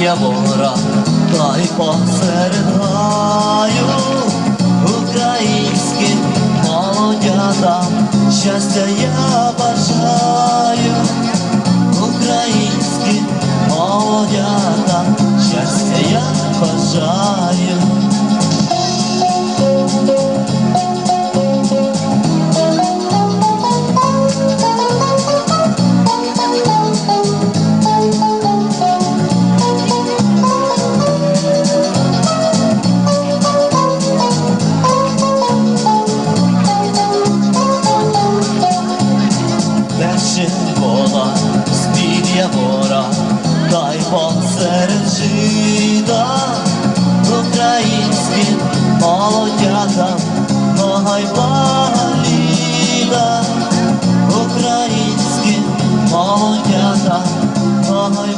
явора, та й посеред гаю українським молодятам щастя я бажаю, українським молодятам щастя я бажаю. Посеред жида українським молодятам ногай ліда, українським молодятам ногай